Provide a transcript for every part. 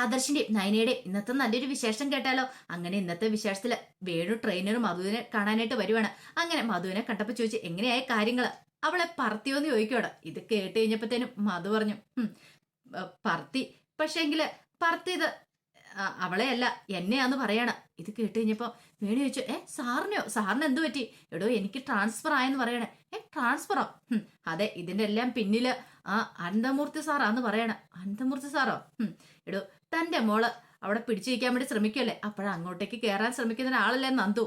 ആദർശിന്റെ നയനയുടെ ഇന്നത്തെ നല്ലൊരു വിശേഷം കേട്ടാലോ? അങ്ങനെ ഇന്നത്തെ വിശേഷത്തിൽ വേണു ട്രെയിനർ മധുവിനെ കാണാനായിട്ട് വരുവാണ്. അങ്ങനെ മധുവിനെ കണ്ടപ്പോ ചോദിച്ചു എങ്ങനെയായ കാര്യങ്ങൾ? അവളെ പറത്തിയോന്ന് ചോദിക്കോടെ ഇത് കേട്ട് കഴിഞ്ഞപ്പോഴത്തേനും മധു പറഞ്ഞു "ഉം, ഏ, പറത്തി. പക്ഷേങ്കിൽ പറത്തിയത് അവളെയല്ല എന്നെയാന്ന് പറയണം. ഇത് കേട്ട് കഴിഞ്ഞപ്പോ വേണു ചോദിച്ചു ഏ സാറിനെയോ സാറിന് എന്ത് പറ്റി? എടോ എനിക്ക് ട്രാൻസ്ഫർ ആയെന്ന് പറയണേ. ഏ ട്രാൻസ്ഫറോ അതെ ഇതിന്റെ എല്ലാം പിന്നിൽ ആ അനന്തമൂർത്തി സാറാന്ന് പറയണേ. അനന്തമൂർത്തി സാറോ? എടോ തന്റെ മോൾ അവിടെ പിടിച്ചിരിക്കാൻ വേണ്ടി ശ്രമിക്കല്ലേ അപ്പോഴാ അങ്ങോട്ടേക്ക് കയറാൻ ശ്രമിക്കുന്ന ഒരാളല്ലേ നന്ദു.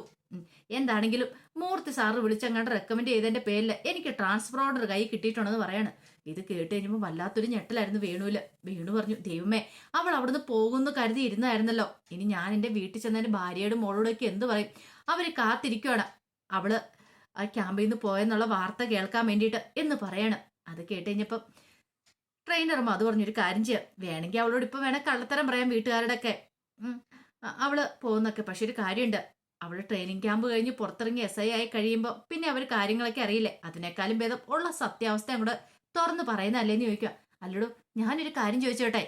എന്താണെങ്കിലും മൂർത്തി സാറ് വിളിച്ചങ്ങാണ്ട് റെക്കമെൻഡ് ചെയ്തതിന്റെ പേരിൽ എനിക്ക് ട്രാൻസ്ഫർ ഓർഡർ കൈ കിട്ടിയിട്ടുണ്ടെന്ന് പറയാണ്. ഇത് കേട്ട് കഴിഞ്ഞപ്പോൾ വല്ലാത്തൊരു ഞെട്ടലായിരുന്നു വേണുവിൽ. വേണു പറഞ്ഞു ദൈവമേ അവൾ അവിടുന്ന് പോകുന്നു കരുതി ഇരുന്നായിരുന്നല്ലോ. ഇനി ഞാൻ എന്റെ വീട്ടിൽ ചെന്നതിന്റെ ഭാര്യയോടും മോളോടൊക്കെ എന്ത് പറയും? അവർ കാത്തിരിക്കുവാണ്. അവൾ ആ ക്യാമ്പിൽ നിന്ന് പോയെന്നുള്ള വാർത്ത കേൾക്കാൻ വേണ്ടിയിട്ട് എന്ന് പറയണം. അത് കേട്ട് കഴിഞ്ഞപ്പം ട്രെയിനറും അത് പറഞ്ഞൊരു കാര്യം ചെയ്യാം. വേണമെങ്കിൽ അവളോട് ഇപ്പൊ വേണേ കള്ളത്തരം പറയാം വീട്ടുകാരുടെ ഒക്കെ അവൾ പോകുന്നൊക്കെ. പക്ഷെ ഒരു കാര്യമുണ്ട്. അവൾ ട്രെയിനിങ് ക്യാമ്പ് കഴിഞ്ഞ് പുറത്തിറങ്ങി എസ് ഐ ആയി കഴിയുമ്പോൾ പിന്നെ അവർ കാര്യങ്ങളൊക്കെ അറിയില്ലേ? അതിനേക്കാളും ഭേദം ഉള്ള സത്യാവസ്ഥ അങ്ങോട്ട് തുറന്ന് പറയുന്നല്ലേന്ന് ചോദിക്കുക. അല്ലടോ ഞാനൊരു കാര്യം ചോദിച്ചോട്ടെ?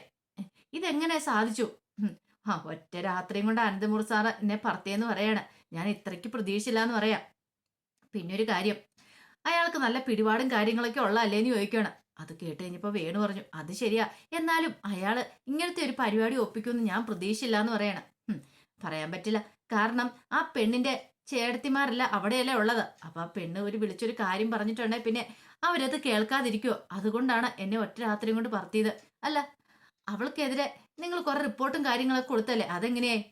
ഇതെങ്ങനെ സാധിച്ചു. ആ ഒറ്റ രാത്രിയും കൊണ്ട് അനന്തമൂർ സാറ് എന്നെ പറത്തിയെന്ന് പറയാണ്. ഞാൻ ഇത്രയ്ക്ക് പ്രതീക്ഷയില്ല എന്ന് പറയാം. പിന്നെ ഒരു കാര്യം. അയാൾക്ക് നല്ല പിടിപാടും കാര്യങ്ങളൊക്കെ ഉള്ള അല്ലേന്ന് ചോദിക്കുകയാണ്. അത് കേട്ട് കഴിഞ്ഞപ്പോൾ വേണു പറഞ്ഞു അത് ശരിയാ. എന്നാലും അയാൾ ഇങ്ങനത്തെ ഒരു പരിപാടി ഒപ്പിക്കുമെന്ന് ഞാൻ പ്രതീക്ഷയില്ല എന്ന് പറയണം പറയാൻ പറ്റില്ല. കാരണം ആ പെണ്ണിന്റെ ചേടത്തിമാരല്ല അവിടെയല്ലേ ഉള്ളത്. അപ്പൊ ആ പെണ്ണ് ഒരു വിളിച്ചൊരു കാര്യം പറഞ്ഞിട്ടുണ്ടെങ്കിൽ പിന്നെ അവരത് കേൾക്കാതിരിക്കുവോ? അതുകൊണ്ടാണ് എന്നെ ഒറ്റ രാത്രിയും കൊണ്ട് പറത്തിയത്. അല്ല അവൾക്കെതിരെ നിങ്ങൾ കുറെ റിപ്പോർട്ടും കാര്യങ്ങളൊക്കെ കൊടുത്തല്ലേ? അതെങ്ങനെയായി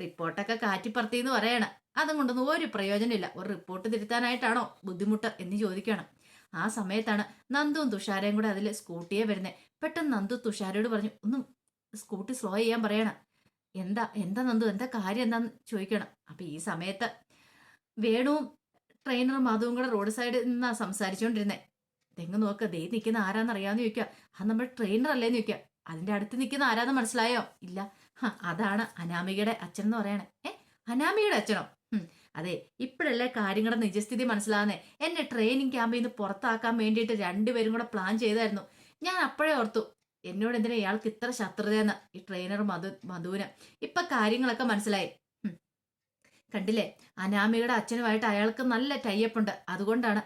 റിപ്പോർട്ടൊക്കെ കാറ്റിപ്പറത്തിന്ന് പറയണം. അതും കൊണ്ടൊന്നും ഒരു പ്രയോജനമില്ല. ഒരു റിപ്പോർട്ട് തിരുത്താനായിട്ടാണോ ബുദ്ധിമുട്ട് എന്ന് ചോദിക്കണം. ആ സമയത്താണ് നന്ദുവും തുഷാരയും കൂടെ അതിൽ സ്കൂട്ടിയെ വരുന്നത് പെട്ടെന്ന് നന്ദു തുഷാരയോട് പറഞ്ഞു ഒന്നും സ്കൂട്ടി സ്ലോ ചെയ്യാൻ പറയണം. എന്താ എന്താ നന്ദു എന്താ കാര്യം എന്താന്ന് ചോദിക്കണം. അപ്പൊ ഈ സമയത്ത് വേണുവും ട്രെയിനറും മാധവും കൂടെ റോഡ് സൈഡിൽ നിന്നാ സംസാരിച്ചുകൊണ്ടിരുന്നേ തെങ്ങ് നോക്ക ദേ നിൽക്കുന്ന ആരാന്ന് അറിയാന്ന് ചോദിക്കുക. ആ നമ്മുടെ ട്രെയിനർ അല്ലേന്ന് ചോദിക്കുക. അതിന്റെ അടുത്ത് നിൽക്കുന്ന ആരാന്ന് മനസ്സിലായോ? ഇല്ല. അതാണ് അനാമികയുടെ അച്ഛൻ എന്ന് പറയണേ. ഏ അനാമികയുടെ അച്ഛനോ? അതെ ഇപ്പോഴല്ലേ കാര്യങ്ങളുടെ നിജസ്ഥിതി മനസ്സിലാകുന്നേ എന്നെ ട്രെയിനിങ് ക്യാമ്പിൽ നിന്ന് പുറത്താക്കാൻ വേണ്ടിയിട്ട് രണ്ടുപേരും കൂടെ പ്ലാൻ ചെയ്തായിരുന്നു. ഞാൻ അപ്പോഴേ ഓർത്തു എന്നോട് എന്തിനാ ഇയാൾക്ക് ഇത്ര ശത്രുതയെന്ന് ഈ ട്രെയിനർ മധു മധുവിന്? ഇപ്പൊ കാര്യങ്ങളൊക്കെ മനസ്സിലായി. കണ്ടില്ലേ അനാമികയുടെ അച്ഛനുമായിട്ട് അയാൾക്ക് നല്ല ടൈപ്പ് ഉണ്ട്. അതുകൊണ്ടാണ്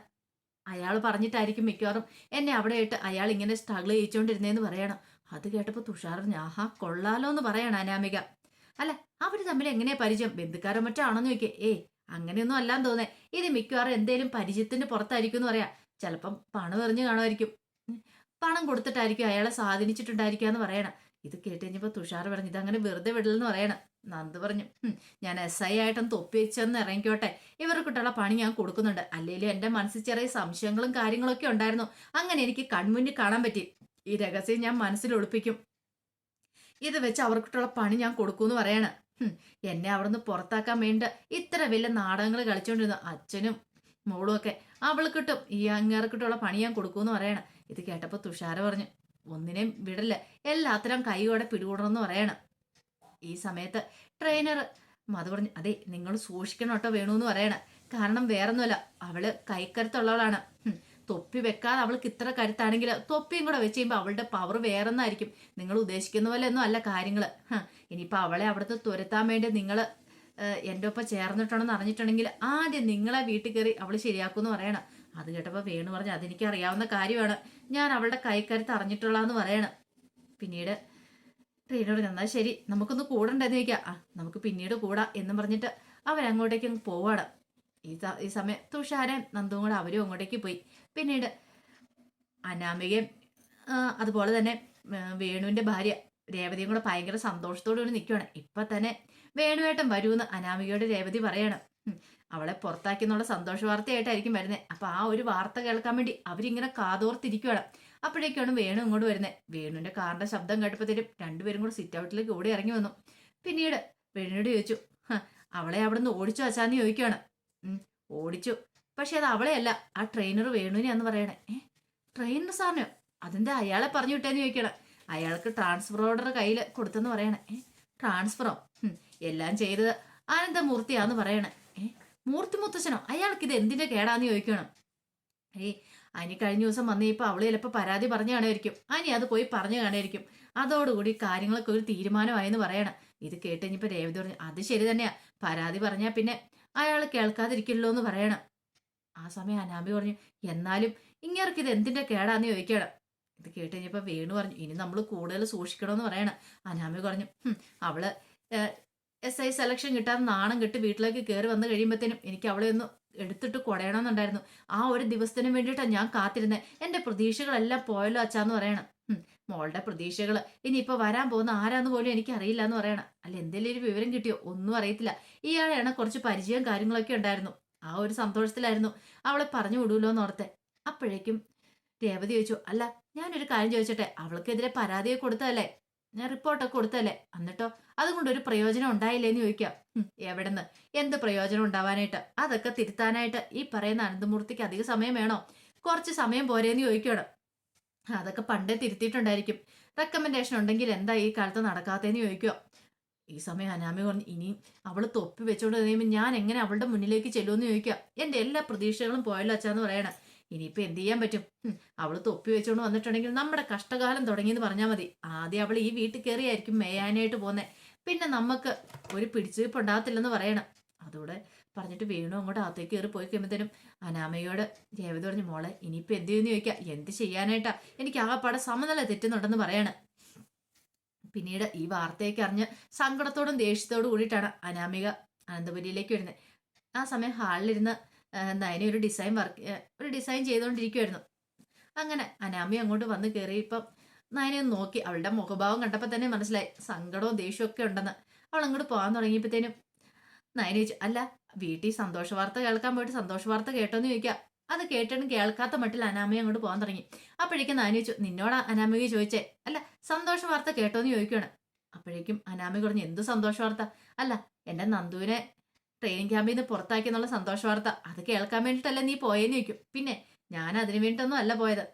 അയാൾ പറഞ്ഞിട്ടായിരിക്കും മിക്കവാറും എന്നെ അവിടെ ഇട്ട് അയാൾ ഇങ്ങനെ സ്ട്രഗിൾ ചെയ്യിച്ചുകൊണ്ടിരുന്നേന്ന് പറയണം. അത് കേട്ടപ്പോൾ തുഷാർ ആഹാ കൊള്ളാലോ എന്ന് പറയണം അനാമിക. അല്ല അവർ തമ്മിൽ എങ്ങനെയാ പരിചയം? ബന്ധുക്കാരോ മറ്റോ ആണെന്ന് ചോദിക്കേ. ഏ അങ്ങനെയൊന്നും അല്ലാന്ന് തോന്നേ. ഇത് മിക്കവാറും എന്തേലും പരിചയത്തിന്റെ പുറത്തായിരിക്കും എന്ന് പറയാം. ചിലപ്പം പണം എറിഞ്ഞു കാണുമായിരിക്കും. പണം കൊടുത്തിട്ടായിരിക്കും അയാളെ സ്വാധീനിച്ചിട്ടുണ്ടായിരിക്കുക എന്ന് പറയണം. ഇത് കേട്ട് കഴിഞ്ഞപ്പോ തുഷാർ പറഞ്ഞു ഇതങ്ങനെ വെറുതെ വിടലെന്ന് പറയണം. നന്ദു പറഞ്ഞു ഞാൻ എസ് ഐ ആയിട്ടൊന്ന് തൊപ്പി വെച്ചെന്ന് ഇറങ്ങിക്കോട്ടെ. ഇവർക്കിട്ടുള്ള പണി ഞാൻ കൊടുക്കുന്നുണ്ട്. അല്ലെങ്കിലും എന്റെ മനസ്സിൽ ചെറിയ സംശയങ്ങളും കാര്യങ്ങളൊക്കെ ഉണ്ടായിരുന്നു. അങ്ങനെ എനിക്ക് കൺമുന്നിൽ കാണാൻ പറ്റി. ഈ രഹസ്യം ഞാൻ മനസ്സിൽ ഒളിപ്പിക്കും. ഇത് വെച്ച് അവർക്കിട്ടുള്ള പണി ഞാൻ കൊടുക്കുമെന്ന് പറയാണ്. എന്നെ അവിടുന്ന് പുറത്താക്കാൻ വേണ്ട ഇത്ര വലിയ നാടകങ്ങൾ കളിച്ചോണ്ടിരുന്നു അച്ഛനും മോളും ഒക്കെ അവൾക്കിട്ടും ഈ അങ്ങേർക്കിട്ടുള്ള പണി ഞാൻ കൊടുക്കൂന്ന് പറയണം. ഇത് കേട്ടപ്പോ തുഷാര പറഞ്ഞു ഒന്നിനെയും വിടല്ല എല്ലാത്തിനും കൈയോടെ പിടികൂടണമെന്ന് പറയണം. ഈ സമയത്ത് ട്രെയിനർ മധു പറഞ്ഞു അതെ നിങ്ങൾ സൂക്ഷിക്കണം കേട്ടോ വേണൂന്ന് പറയണം. കാരണം വേറൊന്നുമല്ല അവൾ കൈക്കരുത്തുള്ളവളാണ്. തൊപ്പി വെക്കാതെ അവൾക്ക് ഇത്ര കരുത്താണെങ്കിൽ തൊപ്പിയും കൂടെ വെച്ച് കഴിയുമ്പോൾ അവളുടെ പവർ വേറെന്നായിരിക്കും. നിങ്ങൾ ഉദ്ദേശിക്കുന്ന പോലെ ഒന്നും അല്ല കാര്യങ്ങൾ ഇനിയിപ്പോൾ അവളെ അവിടുത്തെ തുരത്താൻ വേണ്ടി നിങ്ങൾ എന്റെ ഒപ്പം ചേർന്നിട്ടുണ്ടെന്ന് അറിഞ്ഞിട്ടുണ്ടെങ്കിൽ ആദ്യം നിങ്ങളെ വീട്ടിൽ കയറി അവൾ ശരിയാക്കുമെന്ന് പറയണം. അത് കേട്ടപ്പോൾ വേണു പറഞ്ഞു അതെനിക്ക് അറിയാവുന്ന കാര്യമാണ്. ഞാൻ അവളുടെ കൈക്കരുത്ത് അറിഞ്ഞിട്ടുള്ളതെന്ന് പറയണം. പിന്നീട് ട്രെയിനോട് എന്നാൽ ശരി നമുക്കൊന്ന് കൂടണ്ടെന്ന് ചോദിക്കാം. ആ നമുക്ക് പിന്നീട് കൂടാം എന്ന് പറഞ്ഞിട്ട് അവരങ്ങോട്ടേക്ക് പോവാണ്. ഈ സമയം തുഷാരൻ നന്ദുവും കൂടെ അവരും അങ്ങോട്ടേക്ക് പോയി. പിന്നീട് അനാമികയും അതുപോലെ തന്നെ വേണുവിന്റെ ഭാര്യ രേവതിയും കൂടെ ഭയങ്കര സന്തോഷത്തോടു കൂടി നിൽക്കുകയാണ് ഇപ്പം തന്നെ വേണുവേട്ടൻ വരുമെന്ന് അനാമികയോട് രേവതി പറയണം. അവളെ പുറത്താക്കി എന്നുള്ള സന്തോഷ വാർത്തയായിട്ടായിരിക്കും വരുന്നത് അപ്പം ആ ഒരു വാർത്ത കേൾക്കാൻ വേണ്ടി അവരിങ്ങനെ കാതോർത്തിരിക്കുകയാണ് അപ്പോഴേക്കാണ് വേണു ഇങ്ങോട്ട് വരുന്നത് വേണുവിന്റെ കാറിന്റെ ശബ്ദം കേട്ടപ്പോഴത്തേക്കും രണ്ടുപേരും കൂടെ സിറ്റ് ഔട്ടിലേക്ക് ഓടി ഇറങ്ങി വന്നു. പിന്നീട് വേണുവിനോട് ചോദിച്ചു അവളെ അവിടെ നിന്ന് ഓടിച്ചു വച്ചാന്ന് ചോദിക്കുകയാണ് ഓടിച്ചു. പക്ഷെ അത് അവളെയല്ല. ആ ട്രെയിനർ വേണുവിനെയാന്ന് പറയണേ. ഏ? ട്രെയിനർ സാറിനോ അതിന്റെ അയാളെ പറഞ്ഞു വിട്ടേന്ന് ചോദിക്കണം. അയാൾക്ക് ട്രാൻസ്ഫർ ഓർഡർ കയ്യിൽ കൊടുത്തെന്ന് പറയണേ. ഏ? ട്രാൻസ്ഫറോ എല്ലാം ചെയ്തത് ആനന്ദമൂർത്തിയാന്ന് പറയണേ. ഏ? മൂർത്തി മുത്തച്ഛനോ? അയാൾക്ക് ഇത് എന്തിന്റെ കേടാന്ന് ചോദിക്കണം. ഏയ് അനി കഴിഞ്ഞ ദിവസം വന്ന് ഇപ്പൊ അവൾ ചിലപ്പോൾ പരാതി പറഞ്ഞു കാണുമായിരിക്കും. അനി അത് പോയി പറഞ്ഞു കാണുമായിരിക്കും. അതോടുകൂടി കാര്യങ്ങളൊക്കെ ഒരു തീരുമാനമായെന്ന് പറയണം. ഇത് കേട്ട് കഴിഞ്ഞപ്പോൾ രേവതി പറഞ്ഞു അത് ശരി തന്നെയാ. പരാതി പറഞ്ഞാൽ പിന്നെ അയാൾ കേൾക്കാതിരിക്കില്ലോ എന്ന് പറയണം. ആ സമയം അനാമി പറഞ്ഞു എന്നാലും ഇങ്ങേർക്ക് ഇത് എന്തിന്റെ കേടാന്ന് ചോദിക്കണം. ഇത് കേട്ട് കഴിഞ്ഞപ്പോൾ വേണു പറഞ്ഞു ഇനി നമ്മൾ കൂടുതൽ സൂക്ഷിക്കണമെന്ന് പറയണം. അനാമി പറഞ്ഞു "ഹും, അവൾ എസ് ഐ സെലക്ഷൻ കിട്ടാതെ നാണം കെട്ട് വീട്ടിലേക്ക് കയറി വന്നു കഴിയുമ്പോഴത്തേനും എനിക്ക് അവളെ ഒന്ന് എടുത്തിട്ട് കുടയണമെന്നുണ്ടായിരുന്നു ആ ഒരു ദിവസത്തിന് വേണ്ടിയിട്ടാണ് ഞാൻ കാത്തിരുന്നത് എന്റെ പ്രതീക്ഷകളെല്ലാം പോയല്ലോ അച്ഛാന്ന് പറയണം. "ഹും, മോളുടെ പ്രതീക്ഷകൾ ഇനിയിപ്പോൾ വരാൻ പോകുന്ന ആരാന്ന് പോലും എനിക്ക് അറിയില്ല എന്ന് പറയണം. അല്ല എന്തെങ്കിലും ഒരു വിവരം കിട്ടിയോ? ഒന്നും അറിയത്തില്ല. ഇയാളെയാണ് കുറച്ച് പരിചയം കാര്യങ്ങളൊക്കെ ഉണ്ടായിരുന്നു. ആ ഒരു സന്തോഷത്തിലായിരുന്നു. അവളെ പറഞ്ഞു വിടൂലോ എന്നോർത്തെ അപ്പോഴേക്കും രേവതി ചോദിച്ചു അല്ല ഞാനൊരു കാര്യം ചോദിച്ചട്ടെ? അവൾക്കെതിരെ പരാതിയെ കൊടുത്തതല്ലേ? ഞാൻ റിപ്പോർട്ടൊക്കെ കൊടുത്തതല്ലേ? എന്നിട്ടോ അതുകൊണ്ട് ഒരു പ്രയോജനം ഉണ്ടായില്ലേന്ന് ചോദിക്കാം. എവിടെന്ന്? എന്ത് പ്രയോജനം ഉണ്ടാവാനായിട്ട്? അതൊക്കെ തിരുത്താനായിട്ട് ഈ പറയുന്ന അനന്തമൂർത്തിക്ക് അധിക സമയം വേണോ? കുറച്ച് സമയം പോരേന്ന് ചോദിക്കണം അതൊക്കെ പണ്ടേ തിരുത്തിയിട്ടുണ്ടായിരിക്കും. റെക്കമെൻഡേഷൻ ഉണ്ടെങ്കിൽ എന്താ ഈ കാലത്ത് നടക്കാത്തതെന്ന് ചോദിക്കുക ഈ സമയം അനാമി പറഞ്ഞു ഇനി അവൾ തൊപ്പി വെച്ചോണ്ട് കഴിയുമ്പോൾ ഞാൻ എങ്ങനെ അവളുടെ മുന്നിലേക്ക് ചെല്ലുമെന്ന് ചോദിക്കുക. എന്റെ എല്ലാ പ്രതീക്ഷകളും പോയല്ലോ അച്ഛാന്ന് പറയണം. ഇനിയിപ്പോൾ എന്ത് ചെയ്യാൻ പറ്റും? അവൾ തൊപ്പി വെച്ചുകൊണ്ട് വന്നിട്ടുണ്ടെങ്കിൽ നമ്മുടെ കഷ്ടകാലം തുടങ്ങിയെന്ന് പറഞ്ഞാൽ മതി. ആദ്യം അവൾ ഈ വീട്ടിൽ കയറിയായിരിക്കും മേയാനായിട്ട് പോകുന്നത് പിന്നെ നമുക്ക് ഒരു പിടിച്ചുവയ്പ് ഉണ്ടാകത്തില്ലെന്ന് പറയണം. അതോടെ പറഞ്ഞിട്ട് വീണു അങ്ങോട്ട് അകത്തേക്ക് കയറി പോയി കഴിയുമ്പോഴത്തേനും അനാമയോട് രേവതി പറഞ്ഞു മോളെ ഇനിയിപ്പോൾ എന്ത് ചെയ്യുന്നു ചോദിക്കാം എന്ത് ചെയ്യാനായിട്ടാ? എനിക്ക് ആകെപ്പാടെ സമനില തെറ്റുന്നുണ്ടെന്ന് പറയണം. പിന്നീട് ഈ വാർത്തയൊക്കെ അറിഞ്ഞ് സങ്കടത്തോടും ദേഷ്യത്തോടും കൂടിയിട്ടാണ് അനാമിക അനന്തപുരിയിലേക്ക് വരുന്നത്. ആ സമയം ഹാളിലിരുന്ന് നയനെ ഒരു ഡിസൈൻ വർക്ക് ഒരു ഡിസൈൻ ചെയ്തുകൊണ്ടിരിക്കുമായിരുന്നു അങ്ങനെ അനാമി അങ്ങോട്ട് വന്ന് കയറി ഇപ്പം നയനെ നോക്കി. അവളുടെ മുഖഭാവം കണ്ടപ്പോൾ തന്നെ മനസ്സിലായി. സങ്കടവും ദേഷ്യവും ഒക്കെ ഉണ്ടെന്ന്. അവൾ അങ്ങോട്ട് പോകാൻ തുടങ്ങിയപ്പോഴത്തേനും നയന ചോദിച്ചു അല്ല വീട്ടിൽ സന്തോഷ വാർത്ത കേൾക്കാൻ പോയിട്ട് സന്തോഷ വാർത്ത കേട്ടോന്ന് ചോദിക്കാം. അത് കേട്ടിട്ടും കേൾക്കാത്ത മട്ടിൽ അനാമി അങ്ങോട്ട് പോകാൻ തുടങ്ങി. അപ്പോഴേക്കും നാനി ചോദിച്ചു നിന്നോട്? അനാമിക ചോദിച്ചേ അല്ല സന്തോഷ വാർത്ത കേട്ടോ എന്ന് ചോദിക്കുകയാണ് അപ്പോഴേക്കും അനാമി പറഞ്ഞു എന്ത് സന്തോഷ വാർത്ത? അല്ല എന്റെ നന്ദുവിനെ ട്രെയിനിങ് ക്യാമ്പിൽ നിന്ന് പുറത്താക്കി എന്നുള്ള സന്തോഷ വാർത്ത. അത് കേൾക്കാൻ വേണ്ടിയിട്ടല്ല നീ പോയെന്ന് ചോദിക്കും. പിന്നെ ഞാൻ അതിനു വേണ്ടിയിട്ടൊന്നും അല്ല പോയത്.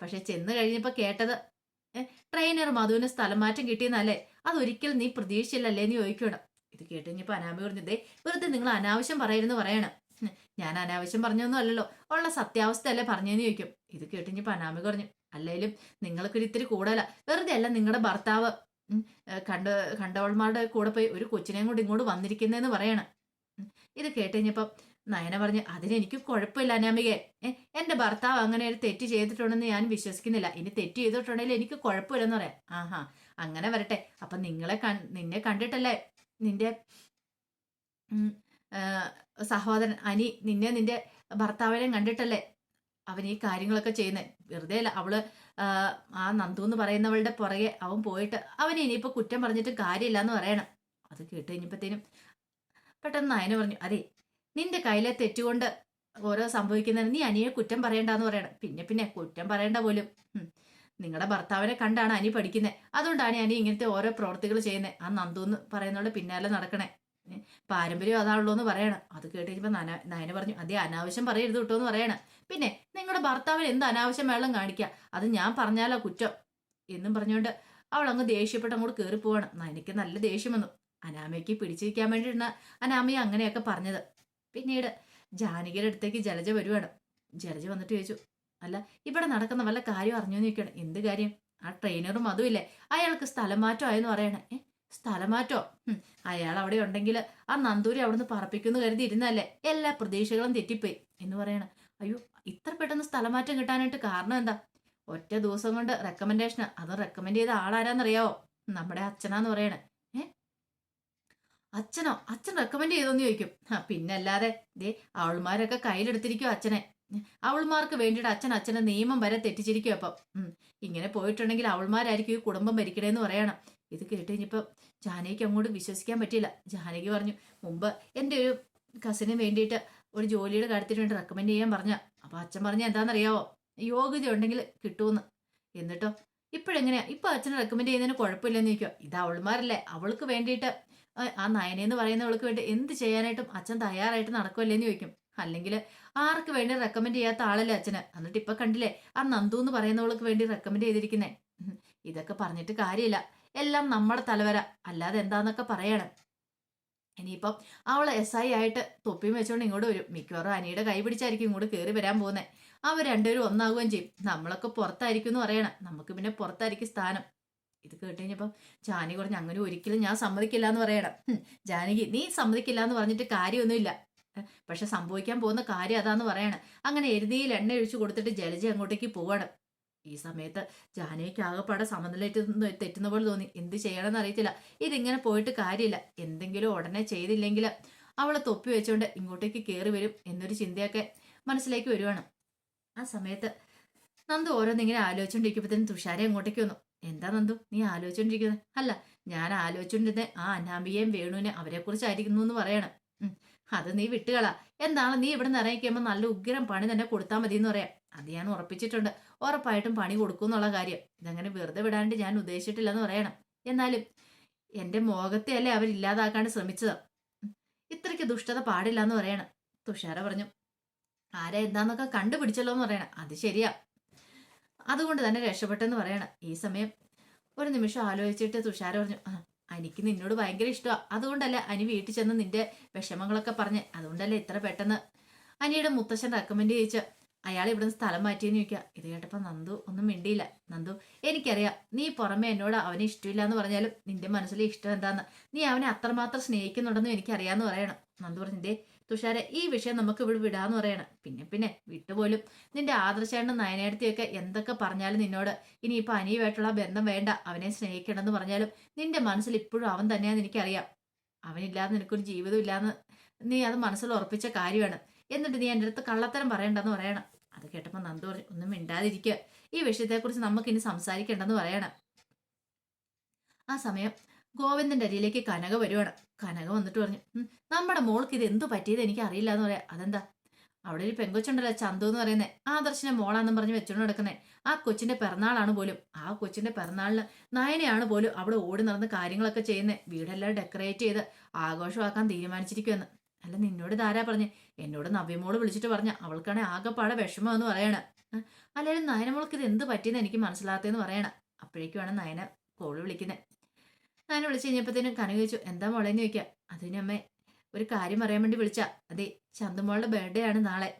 പക്ഷെ ചെന്ന് കഴിഞ്ഞപ്പോൾ കേട്ടത് ട്രെയിനർ മധുവിന് സ്ഥലം മാറ്റം കിട്ടിയെന്നല്ലേ? അതൊരിക്കലും നീ പ്രതീക്ഷിച്ചില്ലല്ലേ എന്ന് ചോദിക്കണം ഇത് കേട്ട് കഴിഞ്ഞപ്പോൾ അനാമി പറഞ്ഞതേ വെറുതെ നിങ്ങൾ അനാവശ്യം പറയരുന്ന് പറയണം. ഞാൻ അനാവശ്യം പറഞ്ഞൊന്നും അല്ലല്ലോ. ഉള്ള സത്യാവസ്ഥ അല്ലേ പറഞ്ഞെന്ന് ചോദിക്കും. ഇത് കേട്ട് പനാമി പറഞ്ഞു അല്ലേലും നിങ്ങൾക്കൊരു ഇത്തിരി കൂടുതല വെറുതെ അല്ല നിങ്ങളുടെ ഭർത്താവ് കണ്ട കണ്ടവൾമാരുടെ കൂടെ പോയി ഒരു കൊച്ചിനെയും കൂടി ഇങ്ങോട്ട് വന്നിരിക്കുന്നതെന്ന് പറയണം. ഇത് കേട്ട് കഴിഞ്ഞപ്പം നയന പറഞ്ഞു അതിനെനിക്ക് കുഴപ്പമില്ല അനാമികെ. എന്റെ ഭർത്താവ് അങ്ങനെ ഒരു തെറ്റ് ചെയ്തിട്ടുണ്ടെന്ന് ഞാൻ വിശ്വസിക്കുന്നില്ല. ഇനി തെറ്റ് ചെയ്തിട്ടുണ്ടെങ്കിൽ എനിക്ക് കുഴപ്പമില്ലെന്ന് പറയാം. ആഹാ അങ്ങനെ വരട്ടെ. അപ്പൊ നിങ്ങളെ നിന്നെ കണ്ടിട്ടല്ലേ? നിന്റെ സഹോദരൻ അനി നിന്നെ നിന്റെ ഭർത്താവിനെ കണ്ടിട്ടല്ലേ അവൻ ഈ കാര്യങ്ങളൊക്കെ ചെയ്യുന്നത് വെറുതെ അല്ല അവൾ ആ, നന്ദു എന്ന് പറയുന്നവളുടെ പുറകെ അവൻ പോയിട്ട് അവനെ ഇനിയിപ്പോ കുറ്റം പറഞ്ഞിട്ട് കാര്യമില്ല എന്ന് പറയണം. അത് കേട്ട് കഴിഞ്ഞപ്പോഴത്തേനും പെട്ടെന്ന് നയന പറഞ്ഞു അതെ നിന്റെ കയ്യിലെ തെറ്റുകൊണ്ട് ഓരോ സംഭവിക്കുന്നതിന് നീ അനിയെ കുറ്റം പറയണ്ടെന്ന് പറയണം. പിന്നെ പിന്നെ കുറ്റം പറയണ്ട പോലും. നിങ്ങളുടെ ഭർത്താവിനെ കണ്ടാണ് അനി പഠിക്കുന്നത് അതുകൊണ്ടാണ് അനി ഇങ്ങനത്തെ ഓരോ പ്രവർത്തികൾ ചെയ്യുന്നത് ആ നന്ദു എന്ന് പറയുന്നവളുടെ പിന്നാലെ നടക്കണേ. പാരമ്പര്യം അതാണല്ലോ എന്ന് പറയണം. അത് കേട്ട് നയന പറഞ്ഞു അതേ അനാവശ്യം പറയരുത് കേട്ടോ എന്ന് പറയണം. പിന്നെ നിങ്ങളുടെ ഭർത്താവിന് എന്ത് അനാവശ്യം വെള്ളം കാണിക്കുക അത് ഞാൻ പറഞ്ഞാലോ കുറ്റം. എന്നും പറഞ്ഞുകൊണ്ട് അവൾ അങ്ങ് ദേഷ്യപ്പെട്ട് അങ്ങോട്ട് കയറി പോവാണ്. നയനയ്ക്ക് നല്ല ദേഷ്യം വന്നു. അനാമയ്ക്ക് പിടിച്ചിരിക്കാൻ വേണ്ടിയിരുന്ന അനാമയെ അങ്ങനെയൊക്കെ പറഞ്ഞത്. പിന്നീട് ജാനകിയുടെ അടുത്തേക്ക് ജലജ വരുവാണ്. ജലജ വന്നിട്ട് ചോദിച്ചു അല്ല ഇവിടെ നടക്കുന്ന വല്ല കാര്യം അറിഞ്ഞു നിൽക്കണം എന്ത് കാര്യം? ആ ട്രെയിനറും അതുമില്ലേ അയാൾക്ക് സ്ഥലം മാറ്റം ആയെന്ന് പറയണേ. ഏ സ്ഥലം മാറ്റോ അയാൾ അവിടെ ഉണ്ടെങ്കിൽ ആ നന്ദൂരി അവിടുന്ന് പറപ്പിക്കുന്നു കരുതി ഇരുന്നല്ലേ എല്ലാ പ്രതീക്ഷകളും തെറ്റിപ്പോയി. എന്ന് പറയണ. അയ്യോ ഇത്ര പെട്ടെന്ന് സ്ഥലമാറ്റം കിട്ടാനായിട്ട് കാരണം എന്താ? ഒറ്റ ദിവസം കൊണ്ട് റെക്കമെൻഡേഷൻ അത് റെക്കമെൻഡ് ചെയ്ത ആളാരാന്നറിയാവോ? നമ്മുടെ അച്ഛനാന്ന് പറയണേ. ഏ? അച്ഛനോ? അച്ഛൻ റെക്കമെൻഡ് ചെയ്തോന്ന് ചോദിക്കും. പിന്നല്ലാതെ ദേ അവൾമാരൊക്കെ കയ്യിലെടുത്തിരിക്കും അച്ഛനെ. അവൾമാർക്ക് വേണ്ടിയിട്ട് അച്ഛൻ അച്ഛനെ നിയമം വരെ തെറ്റിച്ചിരിക്കും അപ്പം ഇങ്ങനെ പോയിട്ടുണ്ടെങ്കിൽ അവൾമാരായിരിക്കും ഈ കുടുംബം ഭരിക്കണേന്ന് പറയണം. ഇത് കേട്ട് കഴിഞ്ഞപ്പോൾ ജാനകിക്ക് അങ്ങോട്ട് വിശ്വസിക്കാൻ പറ്റിയില്ല. ജാനകി പറഞ്ഞു മുമ്പ് എന്റെ ഒരു കസിന് വേണ്ടിയിട്ട് ഒരു ജോലിയുടെ കാര്യത്തിന് വേണ്ടി റെക്കമെൻഡ് ചെയ്യാൻ പറഞ്ഞ അപ്പോൾ അച്ഛൻ പറഞ്ഞ എന്താണെന്നറിയാവോ? യോഗ്യത ഉണ്ടെങ്കിൽ കിട്ടുമെന്ന് എന്നിട്ടോ ഇപ്പോഴെങ്ങനെയാ? ഇപ്പൊ അച്ഛനെ റെക്കമെൻഡ് ചെയ്യുന്നതിന് കുഴപ്പമില്ലെന്ന് ചോദിക്കുക ഇത് അവൾമാരല്ലേ? അവൾക്ക് വേണ്ടിയിട്ട് ആ- നയനെന്ന് പറയുന്നവൾക്ക് വേണ്ടി എന്ത് ചെയ്യാനായിട്ടും അച്ഛൻ തയ്യാറായിട്ട് നടക്കുമല്ലേന്ന് ചോദിക്കും. അല്ലെങ്കിൽ ആർക്ക് വേണ്ടി റെക്കമെൻഡ് ചെയ്യാത്ത ആളല്ലേ അച്ഛന്? എന്നിട്ട് ഇപ്പൊ കണ്ടില്ലേ ആ നന്ദു എന്ന് പറയുന്നവൾക്ക് വേണ്ടി റെക്കമെൻഡ് ചെയ്തിരിക്കുന്നേ. ഇതൊക്കെ പറഞ്ഞിട്ട് കാര്യമില്ല. എല്ലാം നമ്മുടെ തലവര. അല്ലാതെ എന്താന്നൊക്കെ പറയണം. ഇനിയിപ്പം അവൾ എസ് ഐ ആയിട്ട് തൊപ്പിയും വെച്ചോണ്ട് ഇങ്ങോട്ട് വരും. മിക്കവാറും അനിയുടെ കൈ പിടിച്ചായിരിക്കും ഇങ്ങോട്ട് കയറി വരാൻ പോകുന്നത് അവർ രണ്ടുപേരും ഒന്നാകുകയും ചെയ്യും. നമ്മളൊക്കെ പുറത്തായിരിക്കും എന്ന് പറയണം. നമുക്ക് പിന്നെ പുറത്തായിരിക്കും സ്ഥാനം. ഇത് കേട്ട് കഴിഞ്ഞപ്പം ജാനകി പറഞ്ഞു അങ്ങനെ ഒരിക്കലും ഞാൻ സമ്മതിക്കില്ല എന്ന് പറയണം ജാനകി നീ സമ്മതിക്കില്ല എന്ന് പറഞ്ഞിട്ട് കാര്യമൊന്നുമില്ല. പക്ഷെ സംഭവിക്കാൻ പോകുന്ന കാര്യം അതാന്ന് പറയണം. അങ്ങനെ എരുതിയിൽ എണ്ണ ഒഴിച്ചു കൊടുത്തിട്ട് ജലജ അങ്ങോട്ടേക്ക് പോവാണ്. ഈ സമയത്ത് ജാനകിക്ക് ആകെപ്പാടെ സമനിലേറ്റ് തെറ്റുന്ന പോലെ തോന്നി. എന്ത് ചെയ്യണമെന്ന് അറിയത്തില്ല. ഇതിങ്ങനെ പോയിട്ട് കാര്യമില്ല. എന്തെങ്കിലും ഉടനെ ചെയ്തില്ലെങ്കിൽ അവളെ തൊപ്പി വെച്ചുകൊണ്ട് ഇങ്ങോട്ടേക്ക് കയറി വരും എന്നൊരു ചിന്തയൊക്കെ മനസ്സിലേക്ക് വരുവാണ്. ആ സമയത്ത് നന്ദു ഓരോന്നിങ്ങനെ ആലോചിച്ചുകൊണ്ടിരിക്കുമ്പോഴത്തേനും തുഷാരെ അങ്ങോട്ടേക്ക് വന്നു. എന്താ നന്ദു? നീ ആലോചിച്ചോണ്ടിരിക്കുന്നത് അല്ല ഞാൻ ആലോചിച്ചോണ്ടിരുന്നത് ആ അന്നാമ്പിയെയും വേണുവിനെ അവരെ കുറിച്ചായിരിക്കുന്നു എന്ന് പറയണം. അത് നീ വിട്ടുകള. എന്താണ് നീ ഇവിടെ നിന്ന് ഇറങ്ങിക്കുമ്പോൾ നല്ല ഉഗ്രം പണി തന്നെ കൊടുത്താൽ മതി എന്ന് പറയാം. അത് ഞാൻ ഉറപ്പിച്ചിട്ടുണ്ട്. ഉറപ്പായിട്ടും പണി കൊടുക്കും എന്നുള്ള കാര്യം. ഇതങ്ങനെ വെറുതെ വിടാണ്ട് ഞാൻ ഉദ്ദേശിച്ചിട്ടില്ലെന്ന് പറയണം. എന്നാലും എന്റെ മോഹത്തെ അല്ലേ അവരില്ലാതാക്കാണ്ട് ശ്രമിച്ചത്? ഇത്രയ്ക്ക് ദുഷ്ടത പാടില്ല എന്ന് പറയണം. തുഷാര പറഞ്ഞു ആരാ എന്താന്നൊക്കെ കണ്ടുപിടിച്ചല്ലോ എന്ന് പറയണം. അത് ശരിയാ. അതുകൊണ്ട് തന്നെ രക്ഷപ്പെട്ടെന്ന് പറയണം. ഈ സമയം ഒരു നിമിഷം ആലോചിച്ചിട്ട് തുഷാര പറഞ്ഞു ആ എനിക്ക് നിന്നോട് ഭയങ്കര ഇഷ്ടമാണ് അതുകൊണ്ടല്ല അനി വീട്ടിൽ ചെന്ന് നിന്റെ വിഷമങ്ങളൊക്കെ പറഞ്ഞ്. അതുകൊണ്ടല്ലേ ഇത്ര പെട്ടെന്ന്? അനിയുടെ മുത്തശ്ശൻ റെക്കമെൻഡ് ചെയ്യിച്ച അയാൾ ഇവിടുന്ന് സ്ഥലം മാറ്റിയെന്ന് ചോദിക്കുക ഇത് കേട്ടപ്പോൾ നന്ദു ഒന്നും മിണ്ടിയില്ല. നന്ദു എനിക്കറിയാം നീ പുറമെ എന്നോട് അവനെ ഇഷ്ടമില്ല എന്ന് പറഞ്ഞാലും നിന്റെ മനസ്സിൽ ഇഷ്ടം എന്താന്ന്. നീ അവനെ അത്രമാത്രം സ്നേഹിക്കുന്നുണ്ടെന്നും എനിക്കറിയാമെന്ന് പറയണം. നന്ദു പറഞ്ഞു ദേ തുഷാരെ ഈ വിഷയം നമുക്ക് ഇവിടെ വിടാന്ന് പറയണം. പിന്നെ പിന്നെ വിട്ടുപോലും. നിന്റെ ആദർശേണ്ണ നയനേടത്തിയൊക്കെ എന്തൊക്കെ പറഞ്ഞാലും നിന്നോട് ഇനി ഇപ്പൊ അനിയുമായിട്ടുള്ള ബന്ധം വേണ്ട. അവനെ സ്നേഹിക്കണമെന്ന് പറഞ്ഞാലും നിന്റെ മനസ്സിൽ ഇപ്പോഴും അവൻ തന്നെയാന്ന് എനിക്കറിയാം. അവനില്ലാതെ നിനക്കൊരു ജീവിതം ഇല്ലാന്ന് നീ അത് മനസ്സിൽ ഉറപ്പിച്ച കാര്യമാണ്. എന്നിട്ട് നീ എന്റെ അടുത്ത് കള്ളത്തരം പറയണ്ടെന്ന് പറയണം. അത് കേട്ടപ്പോൾ നന്ദു പറഞ്ഞു ഒന്നും മിണ്ടാതിരിക്കുക ഈ വിഷയത്തെക്കുറിച്ച് നമുക്ക് ഇനി സംസാരിക്കേണ്ടെന്ന് പറയണം. ആ സമയം ഗോവിന്ദന്റെ അരിയിലേക്ക് കനക വരുവാണ്. കനക വന്നിട്ട് പറഞ്ഞു "ഉം, നമ്മുടെ മോൾക്ക് ഇത് എന്തു പറ്റിയത് എനിക്ക് അറിയില്ല എന്ന് പറയാം. അതെന്താ? അവിടെ ഒരു പെങ്കൊച്ചുണ്ടല്ലോ ചന്തു എന്ന് പറയുന്നത് ആദർശിനെ മോളാന്നും പറഞ്ഞ് വെച്ചോണ്ട് നടക്കുന്നത് ആ കൊച്ചിന്റെ പിറന്നാളാണ് പോലും. ആ കൊച്ചിന്റെ പിറന്നാളിന് നയനയാണ് പോലും അവിടെ ഓടി നടന്ന് കാര്യങ്ങളൊക്കെ ചെയ്യുന്നത് വീടെല്ലാം ഡെക്കറേറ്റ് ചെയ്ത് ആഘോഷമാക്കാൻ തീരുമാനിച്ചിരിക്കുമെന്ന് അല്ല നിന്നോട് ഇതാരാ പറഞ്ഞ്? എന്നോട് നവ്യമോൾ വിളിച്ചിട്ട് പറഞ്ഞ അവൾക്കാണെ ആകെപ്പാടെ വിഷമമെന്ന് പറയണ. അല്ലെങ്കിൽ നയനമോൾക്ക് ഇത് എന്ത് പറ്റിയെന്ന് എനിക്ക് മനസ്സിലാത്തതെന്ന് പറയണ. അപ്പോഴേക്കുമാണ് നയന കോൾ വിളിക്കുന്നത് നയന വിളിച്ചു കഴിഞ്ഞപ്പോഴത്തേനും കനക ചോദിച്ചു എന്താ മോളേന്ന് ചോദിക്കുക അതിനമ്മേ ഒരു കാര്യം അറിയാൻ വേണ്ടി വിളിച്ച. അതെ ചന്തുമോളുടെ ബർത്ത്ഡേ ആണ് നാളെ.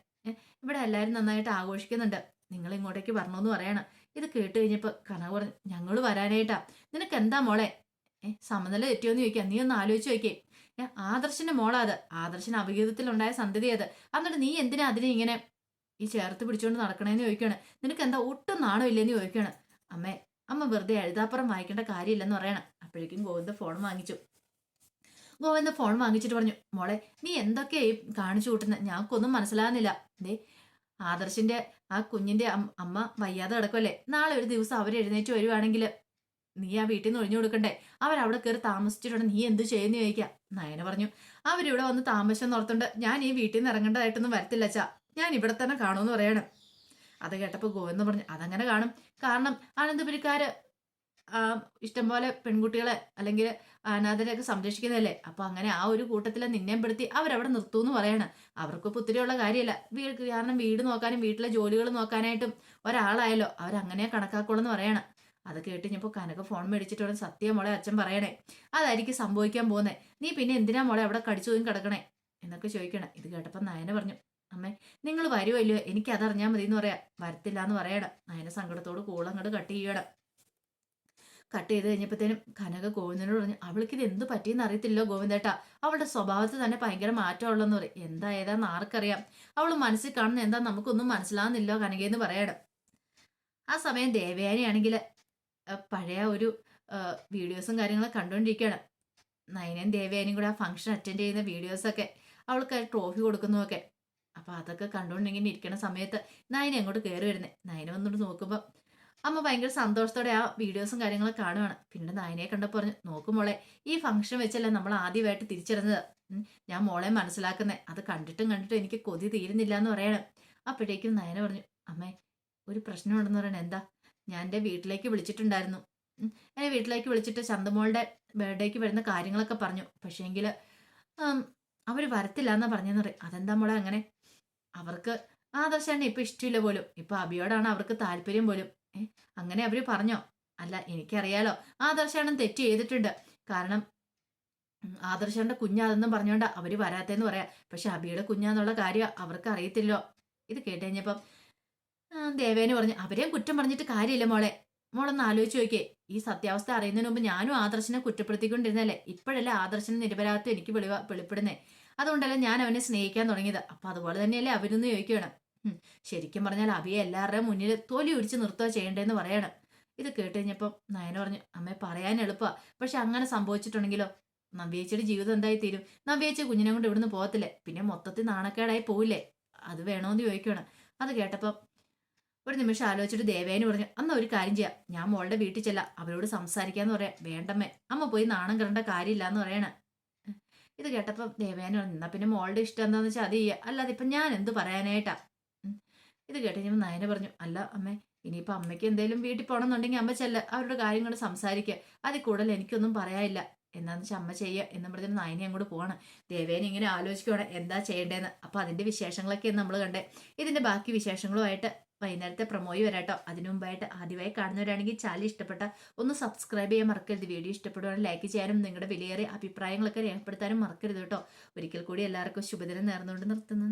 ഇവിടെ എല്ലാവരും നന്നായിട്ട് ആഘോഷിക്കുന്നുണ്ട്. നിങ്ങൾ ഇങ്ങോട്ടേക്ക് വരണമെന്ന് പറയണം. ഇത് കേട്ട് കഴിഞ്ഞപ്പോൾ കനക പറഞ്ഞു ഞങ്ങൾ വരാനായിട്ടാ. നിനക്ക് എന്താ മോളെ? സമനില തെറ്റിയോന്ന് ചോദിക്കാം. നീ ഒന്ന് ആലോചിച്ച് നോക്കിയേ. ഞാൻ മോളാ അത്. ആദർശന് അപകീതത്തിലുണ്ടായ സന്ധ്യത അത്. എന്നിട്ട് നീ എന്തിനാ അതിനെ ഇങ്ങനെ ഈ ചേർത്ത് പിടിച്ചുകൊണ്ട് നടക്കണേന്ന് ചോദിക്കാണ്? നിനക്ക് എന്താ ഒട്ടും നാണോ ഇല്ലെന്ന് ചോദിക്കാണ്? അമ്മേ അമ്മ വെറുതെ എഴുതാപ്പുറം വായിക്കേണ്ട കാര്യമില്ലെന്ന് പറയണം. അപ്പോഴേക്കും ഗോവിന്ദ ഫോൺ വാങ്ങിച്ചു. ഗോവിന്ദ ഫോൺ വാങ്ങിച്ചിട്ട് പറഞ്ഞു മോളെ നീ എന്തൊക്കെയായി കാണിച്ചു കൂട്ടുന്നത് ഞങ്ങൾക്കൊന്നും മനസ്സിലാകുന്നില്ല. ദേ ആദർശിന്റെ ആ കുഞ്ഞിന്റെ അമ്മ വയ്യാതെ കിടക്കുമല്ലേ നാളെ ഒരു ദിവസം അവർ എഴുന്നേറ്റ് വരുവാണെങ്കിൽ നീ ആ വീട്ടിൽ നിന്ന് ഒഴിഞ്ഞു കൊടുക്കണ്ടേ? അവരവിടെ കയറി താമസിച്ചിട്ടുണ്ട്. നീ എന്ത് ചെയ്യുന്നു ചോദിക്കാം? നയന പറഞ്ഞു അവരിവിടെ വന്ന് താമസം ഓർത്തുണ്ട് ഞാൻ ഈ വീട്ടിൽ നിന്ന് ഇറങ്ങേണ്ടതായിട്ടൊന്നും വരത്തില്ല അച്ഛാ. ഞാൻ ഇവിടെ തന്നെ കാണുമെന്ന് പറയണം. അത് കേട്ടപ്പോൾ ഗോവിന്ദ പറഞ്ഞു അതങ്ങനെ കാണും. കാരണം അനന്തപുരിക്കാര് ഇഷ്ടംപോലെ പെൺകുട്ടികളെ അല്ലെങ്കിൽ അനാഥരെയൊക്കെ സംരക്ഷിക്കുന്നതല്ലേ? അപ്പൊ അങ്ങനെ ആ ഒരു കൂട്ടത്തിൽ നിന്നെയും പെടുത്തി അവരവിടെ നിർത്തൂന്ന് പറയണം. അവർക്ക് പുത്തിരിയുള്ള കാര്യമല്ല. വീട് കാരണം വീട് നോക്കാനും വീട്ടിലെ ജോലികൾ നോക്കാനായിട്ടും ഒരാളായല്ലോ. അവരങ്ങനെ കണക്കാക്കുള്ളൂ എന്ന് പറയണം. അത് കേട്ട് കഴിഞ്ഞപ്പോൾ കനക ഫോൺ മേടിച്ചിട്ടുണ്ട് സത്യം മോളെ അച്ഛൻ പറയണേ. അതായിരിക്കും സംഭവിക്കാൻ പോകുന്നത് നീ പിന്നെ എന്തിനാ മോളെ അവിടെ കടിച്ചു കിടക്കണേ? എന്നൊക്കെ ചോദിക്കണം. ഇത് കേട്ടപ്പോൾ നയന പറഞ്ഞു അമ്മേ നിങ്ങൾ വരുമോ ഇല്ലയോ? എനിക്ക് അതറിഞ്ഞാൽ മതി എന്ന് പറയാം. വരത്തില്ല എന്ന് പറയണം. നയന സങ്കടത്തോട് കൂളങ്ങോട്ട് കട്ട് ചെയ്യണം കട്ട് ചെയ്ത് കഴിഞ്ഞപ്പോഴത്തേനും കനക ഗോവിന്ദനോട് പറഞ്ഞു അവൾക്ക് ഇത് എന്ത് പറ്റിയെന്ന് അറിയത്തില്ലോ ഗോവിന്ദേട്ട. അവളുടെ സ്വഭാവത്തിൽ തന്നെ ഭയങ്കര മാറ്റമുള്ളെന്ന് പറയും. എന്താ ഏതാന്ന് ആർക്കറിയാം. അവൾ മനസ്സിൽ കാണുന്ന എന്താ നമുക്കൊന്നും മനസ്സിലാവുന്നില്ലോ കനകയെന്ന് പറയണം. ആ സമയം ദേവയാനിയാണെങ്കിൽ പഴയ ഒരു വീഡിയോസും കാര്യങ്ങളൊക്കെ കണ്ടുകൊണ്ടിരിക്കുകയാണ്. നയനയും ദേവയാനിയും കൂടെ ആ ഫംഗ്ഷൻ അറ്റൻഡ് ചെയ്യുന്ന വീഡിയോസൊക്കെ അവൾക്ക് ട്രോഫി കൊടുക്കുന്നതൊക്കെ. അപ്പൊ അതൊക്കെ കണ്ടുകൊണ്ടിങ്ങനെ ഇരിക്കുന്ന സമയത്ത് നയന അങ്ങോട്ട് കയറി വരുന്നത് നയന വന്നിട്ട് നോക്കുമ്പോൾ അമ്മ ഭയങ്കര സന്തോഷത്തോടെ ആ വീഡിയോസും കാര്യങ്ങളൊക്കെ കാണുവാണ്. പിന്നെ നായനെ കണ്ടപ്പോൾ പറഞ്ഞു നോക്കും മോളെ ഈ ഫംഗ്ഷൻ വെച്ചല്ല നമ്മൾ ആദ്യമായിട്ട് തിരിച്ചറിഞ്ഞത്. ഞാൻ മോളെ മനസ്സിലാക്കുന്നേ. അത് കണ്ടിട്ടും കണ്ടിട്ടും എനിക്ക് കൊതി തീരുന്നില്ല എന്ന് പറയണം. അപ്പോഴേക്കും നയന പറഞ്ഞു അമ്മേ ഒരു പ്രശ്നമുണ്ടെന്ന് പറയണേ എന്താ? ഞാൻ എന്റെ വീട്ടിലേക്ക് വിളിച്ചിട്ടുണ്ടായിരുന്നു. എന്നെ വീട്ടിലേക്ക് വിളിച്ചിട്ട് ചന്തമോളുടെ ബർത്ത്ഡേക്ക് വരുന്ന കാര്യങ്ങളൊക്കെ പറഞ്ഞു. പക്ഷേങ്കിൽ അവർ വരത്തില്ല എന്നാ പറഞ്ഞെന്ന് പറയും. അതെന്താ മോളെ അങ്ങനെ? അവർക്ക് ആ ദോശ തന്നെ ഇപ്പൊ ഇഷ്ടമില്ല പോലും. ഇപ്പൊ അബിയോടാണ് അവർക്ക് താല്പര്യം പോലും. അങ്ങനെ അവർ പറഞ്ഞോ. അല്ല എനിക്കറിയാലോ. ആദർശാണ് തെറ്റ് ചെയ്തിട്ടുണ്ട്. കാരണം ആദർശാന്റെ കുഞ്ഞാതെന്നും പറഞ്ഞോണ്ട അവർ വരാത്തേന്ന് പറയാം. പക്ഷെ അബിയുടെ കുഞ്ഞാന്നുള്ള കാര്യം അവർക്ക് അറിയത്തില്ലോ ഇത് കേട്ടുകഴിഞ്ഞപ്പം ദേവേനെ പറഞ്ഞു അവരെയും കുറ്റം പറഞ്ഞിട്ട് കാര്യമില്ല മോളെ. മോളൊന്ന് ആലോചിച്ച് നോക്കിയേ. ഈ സത്യാവസ്ഥ അറിയുന്നതിന് മുമ്പ് ഞാനും ആദർശനെ കുറ്റപ്പെടുത്തിക്കൊണ്ടിരുന്നല്ലേ? ഇപ്പോഴല്ലേ ആദർശന് നിരപരാധത്വം എനിക്ക് വെളിവ വെളിപ്പെടുന്നേ. അതുകൊണ്ടല്ലേ ഞാൻ അവനെ സ്നേഹിക്കാൻ തുടങ്ങിയത്. അപ്പൊ അതുപോലെ തന്നെയല്ലേ അവരൊന്ന് ചോദിക്കുകയാണ്. ഉം, ശരിക്കും പറഞ്ഞാൽ അവിയെ എല്ലാവരുടെയും മുന്നിൽ തൊലി ഒടിച്ച് നിർത്തുക ചെയ്യേണ്ടതെന്ന് പറയണം. ഇത് കേട്ട് കഴിഞ്ഞപ്പം നയന പറഞ്ഞു അമ്മ പറയാൻ എളുപ്പമാണ് പക്ഷെ അങ്ങനെ സംഭവിച്ചിട്ടുണ്ടെങ്കിലോ? നവ്യേച്ചിയുടെ ജീവിതം എന്തായി തീരും? നവ്യേച്ചി കുഞ്ഞിനെ കൊണ്ട് ഇവിടുന്ന് പോകത്തില്ലേ? പിന്നെ മൊത്തത്തിൽ നാണക്കേടായി പോവില്ലേ? അത് വേണോന്ന് ചോദിക്കണം അത് കേട്ടപ്പം ഒരു നിമിഷം ആലോചിച്ചിട്ട് ദേവേന് പറഞ്ഞു അന്ന് ഒരു കാര്യം ചെയ്യാം. ഞാൻ മോളുടെ വീട്ടിൽ ചെല്ലാം. അവരോട് സംസാരിക്കാന്ന് പറയാം. വേണ്ടമ്മേ. അമ്മ പോയി നാണം കണ്ട കാര്യമില്ല എന്ന് പറയണ. ഇത് കേട്ടപ്പം ദേവേന പറഞ്ഞു എന്നാ പിന്നെ മോളുടെ ഇഷ്ടം എന്താണെന്ന് വെച്ചാൽ അത് ചെയ്യുക അല്ലാതെ ഇപ്പം ഞാൻ എന്ത് പറയാനായിട്ടാ. ഇത് കേട്ട് ഞാൻ നയന പറഞ്ഞു അല്ല അമ്മേ ഇനിയിപ്പോൾ അമ്മയ്ക്ക് എന്തെങ്കിലും വീട്ടിൽ പോകണമെന്നുണ്ടെങ്കിൽ അമ്മ ചെല്ല അവരുടെ കാര്യങ്ങൾ സംസാരിക്കുക അതിൽ കൂടുതൽ എനിക്കൊന്നും പറയാനില്ല. എന്താന്ന് വെച്ചാൽ അമ്മ ചെയ്യുക എന്ന് പറഞ്ഞിട്ട് നയനെ അങ്ങോട്ട് പോവാണ്. ദേവേനെ ഇങ്ങനെ ആലോചിക്കുവാണ് എന്താ ചെയ്യേണ്ടതെന്ന് അപ്പോൾ അതിന്റെ വിശേഷങ്ങളൊക്കെ നമ്മൾ കണ്ടേ. ഇതിന്റെ ബാക്കി വിശേഷങ്ങളുമായിട്ട് വൈകുന്നേരത്തെ പ്രൊമോയി വരാട്ടോ. അതിനു മുമ്പായിട്ട് ആദ്യമായി കാണുന്നവരാണെങ്കിൽ ചാനൽ ഇഷ്ടപ്പെട്ട ഒന്ന് സബ്സ്ക്രൈബ് ചെയ്യാൻ മറക്കരുത്. വീഡിയോ ഇഷ്ടപ്പെടുവാണെങ്കിൽ ലൈക്ക് ചെയ്യാനും നിങ്ങളുടെ വിലയേറിയ അഭിപ്രായങ്ങളൊക്കെ രേഖപ്പെടുത്താനും മറക്കരുത് കേട്ടോ. ഒരിക്കൽ കൂടി എല്ലാവർക്കും ശുഭദിനം നേർന്നുകൊണ്ട് നിർത്തുന്നു.